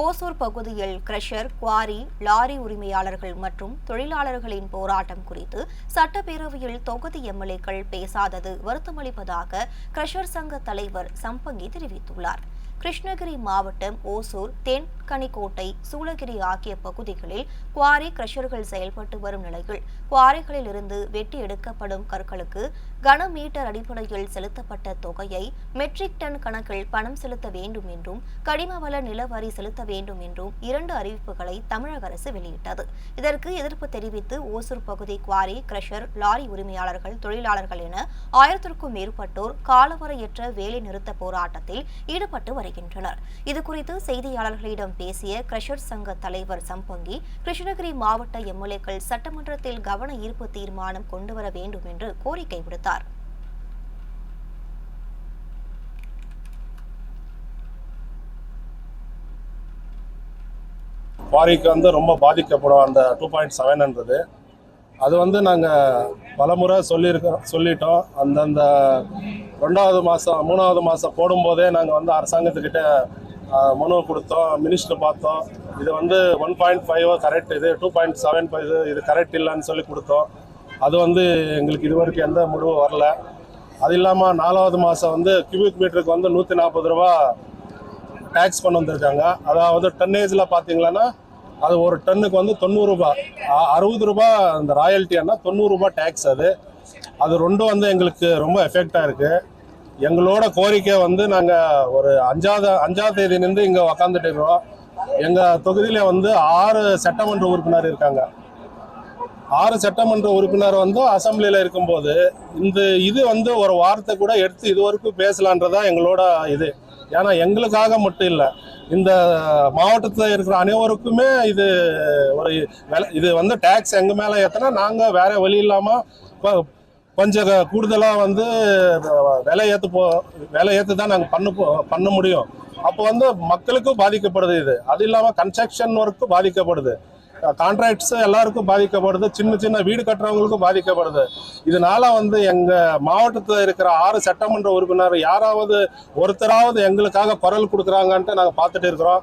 ஓசூர் பகுதியில் crusher quarry lorry உரிமையாளர்கள் மற்றும் தொழிலாளர்களின் போராட்டம் குறித்து சட்டப்பேரவையில் தொகுதி எம்எல்ஏக்கள் பேசாதது வருத்தமளிப்பதாக கிரஷர் சங்க தலைவர் சம்பங்கி தெரிவித்துள்ளார். கிருஷ்ணகிரி மாவட்டம் ஓசூர் தென்கனிக்கோட்டை சூளகிரி ஆகிய பகுதிகளில் குவாரி கிரஷர்கள் செயல்பட்டு வரும் நிலையில் குவாரிகளில் இருந்து வெட்டி எடுக்கப்படும் கற்களுக்கு கன மீட்டர் அடிப்படையில் செலுத்தப்பட்ட தொகையை மெட்ரிக் டன் கணக்கில் பணம் செலுத்த வேண்டும் என்றும் கனிமவள நிலவரி செலுத்த வேண்டும் என்றும் இரண்டு அறிவிப்புகளை தமிழக அரசு வெளியிட்டது. இதற்கு எதிர்ப்பு தெரிவித்து ஓசூர் பகுதி குவாரி கிரஷர் லாரி உரிமையாளர்கள் தொழிலாளர்கள் என ஆயிரத்திற்கும் மேற்பட்டோர் காலவரையற்ற வேலை நிறுத்த போராட்டத்தில் ஈடுபட்டு வருகின்றனர் வருகின்றனர் இதுகுறித்து செய்தியாளர்களிடம் பேசிய கிரஷர் சங்க தலைவர் சம்பங்கி கிருஷ்ணகிரி மாவட்ட எம்எல்ஏக்கள் சட்டமன்றத்தில் கவன ஈர்ப்பு தீர்மானம் கொண்டுவர வேண்டும் என்று கோரிக்கை விடுத்தார். குவாரிக்கு வந்து ரொம்ப பாதிக்கப்படும் அந்த டூ பாயிண்ட் செவன்ன்றது அது வந்து நாங்கள் பலமுறை சொல்லியிருக்கோம் சொல்லிட்டோம். அந்தந்த ரெண்டாவது மாதம் மூணாவது மாதம் போடும்போதே நாங்கள் வந்து அரசாங்கத்துக்கிட்ட மனு கொடுத்தோம். மினிஸ்டர் பார்த்தோம். இது வந்து ஒன் பாயிண்ட் ஃபைவ் கரெக்ட். இது டூ பாயிண்ட் செவன் ஃபைவ் இது கரெக்ட் இல்லைன்னு சொல்லி கொடுத்தோம். அது வந்து எங்களுக்கு இது வரைக்கும் எந்த முடிவும் வரல. அது இல்லாமல் நாலாவது மாதம் வந்து கியூபிக் மீட்டருக்கு வந்து நூற்றி நாற்பது ரூபா டேக்ஸ் கொண்டு வந்திருக்காங்க. அதாவது டன்னேஜில் பார்த்தீங்களன்னா அது ஒரு டன்னுக்கு வந்து தொண்ணூறுரூபா அறுபது ரூபாய் அந்த ராயல்ட்டின்னா தொண்ணூறுரூபா டேக்ஸ் அது. அது ரெண்டும் வந்து எங்களுக்கு ரொம்ப எஃபெக்டாக இருக்குது எங்களோட கோரிக்கை வந்து நாங்கள் ஒரு அஞ்சாவது அஞ்சாவது தேதியிலேருந்து இங்கே உக்காந்துட்டு இருக்கிறோம். எங்கள் தொகுதியில் வந்து ஆறு சட்டமன்ற உறுப்பினர் இருக்காங்க. ஆறு சட்டமன்ற உறுப்பினர் வந்து அசம்பிளியில் இருக்கும்போது இந்த இது வந்து ஒரு வார்த்தை கூட எடுத்து இது வரைக்கும் பேசலான்றதான் எங்களோட இது. ஏன்னா எங்களுக்காக மட்டும் இல்லை இந்த மாவட்டத்தில் இருக்கிற அனைவருக்குமே இது ஒரு இது வந்து டேக்ஸ் எங்கள் மேலே ஏற்றினா நாங்கள் வேற வழி இல்லாமல் கொஞ்சம் கூடுதலாக வந்து விலை ஏற்று போ விலை ஏற்று தான் நாங்கள் பண்ண போ- பண்ண முடியும். அப்போ வந்து மக்களுக்கும் பாதிக்கப்படுது இது. அது இல்லாமல் கன்ஸ்ட்ரக்ஷன் ஒர்க்கும் பாதிக்கப்படுது. கான்ட்ராக்ட்ஸ் எல்லாருக்கும் பாதிக்கப்படுது. சின்ன சின்ன வீடு கட்டுறவங்களுக்கும் பாதிக்கப்படுது. இதனால வந்து எங்க மாவட்டத்தில் இருக்கிற ஆறு சட்டமன்ற உறுப்பினர் யாராவது ஒருத்தராவது எங்களுக்காக குரல் கொடுக்குறாங்கன்ட்டு நாங்கள் பார்த்துட்டு இருக்கிறோம்.